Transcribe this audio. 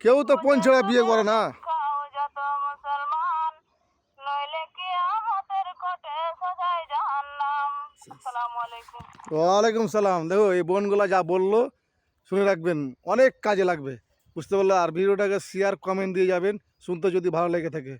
কেউ তো পণ ছাড়া বিয়ে করে না। ওয়ালাইকুম সালাম। দেখো এই বোনগুলা যা বলল শুনে রাখবেন অনেক কাজে লাগবে। বুঝতে পারলে আর ভিডিওটাকে শেয়ার কমেন্ট দিয়ে যাবেন শুনতে যদি ভালো লেগে থাকে।